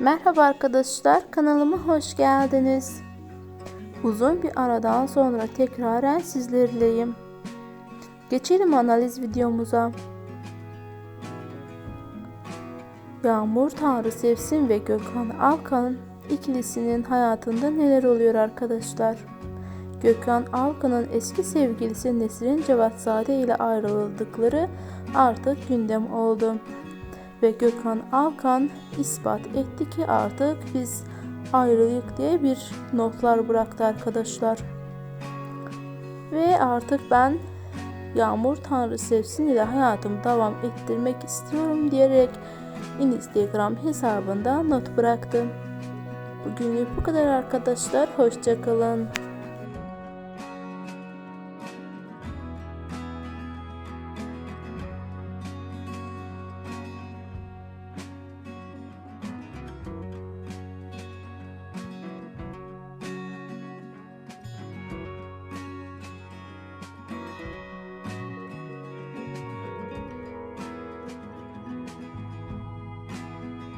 Merhaba arkadaşlar, kanalıma hoş geldiniz. Uzun bir aradan sonra tekraren sizlerleyim. Geçelim analiz videomuza. Yağmur Tanrı Sevsin ve Gökhan Alkan ikilisinin hayatında neler oluyor arkadaşlar? Gökhan Alkan'ın eski sevgilisi Nesrin Cevatzade ile ayrıldıkları artık gündem oldu ve Gökhan Alkan ispat etti ki artık biz ayrılık diye bir notlar bıraktı arkadaşlar. Ve artık ben Yağmur Tanrı Sevsin ile hayatımı devam ettirmek istiyorum diyerek Instagram hesabında not bıraktı. Bugünlük bu kadar arkadaşlar. Hoşçakalın.